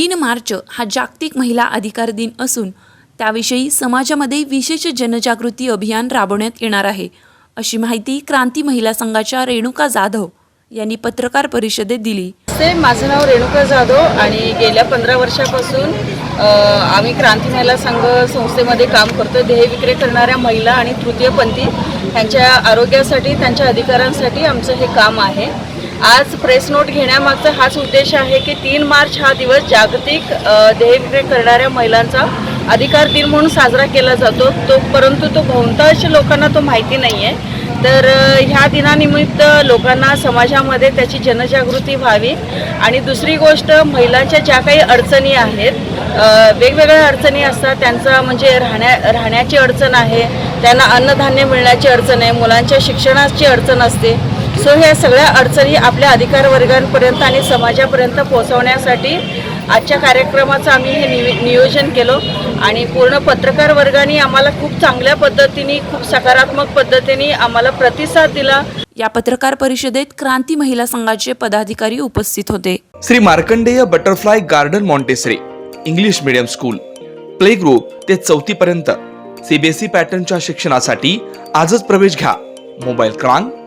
तीन मार्च हा जागतिक महिला अधिकार दिन असून त्याविषयी समाजामध्ये विशेष जनजागृती अभियान राबवण्यात येणार आहे. अशी माहिती क्रांती महिला संघाच्या रेणुका जाधव यांनी पत्रकार परिषदेत दिली. नमस्ते माझं नाव रेणुका जाधव आणि गेल्या पंधरा वर्षापासून आम्ही क्रांती महिला संघ संस्थेमध्ये काम करतो ध्येय विक्री करणाऱ्या महिला आणि तृतीयपंथी त्यांच्या आरोग्यासाठी त्यांच्या अधिकारांसाठी आमचं हे काम आहे. आज प्रेस नोट घेण्यामागचा हाच उद्देश आहे की तीन मार्च हा दिवस जागतिक अ, ध्येय करणाऱ्या महिलांचा अधिकार दिन म्हणून साजरा केला जातो. तो परंतु तो बहुतांश लोकांना तो माहिती नाही आहे तर ह्या दिनानिमित्त लोकांना समाजामध्ये त्याची जनजागृती व्हावी. आणि दुसरी गोष्ट महिलांच्या ज्या काही अडचणी आहेत वेगवेगळ्या अडचणी असतात त्यांचा म्हणजे राहण्या राहण्याची अडचण आहे त्यांना अन्नधान्य मिळण्याची अडचण आहे मुलांच्या शिक्षणाची अडचण असते. सो ह्या सगळ्या अडचणी आपल्या अधिकार वर्गांपर्यंत आणि समाजापर्यंत पोहोचवण्यासाठी आजच्या कार्यक्रमाचं आम्ही हे निवे नियोजन केलं. आणि पूर्ण पत्रकार वर्गाने आम्हाला खूप चांगल्या पद्धतीने खूप सकारात्मक पद्धतीने आम्हाला प्रतिसाद दिला. या पत्रकार परिषदेत क्रांती महिला संघाचे पदाधिकारी उपस्थित होते. Shri Markandey butterfly garden Montessori English medium school play group ते चौथी पर्यंत सीबीएसई पॅटर्नच्या शिक्षणासाठी आजच प्रवेश घ्या. मोबाईल क्रमांक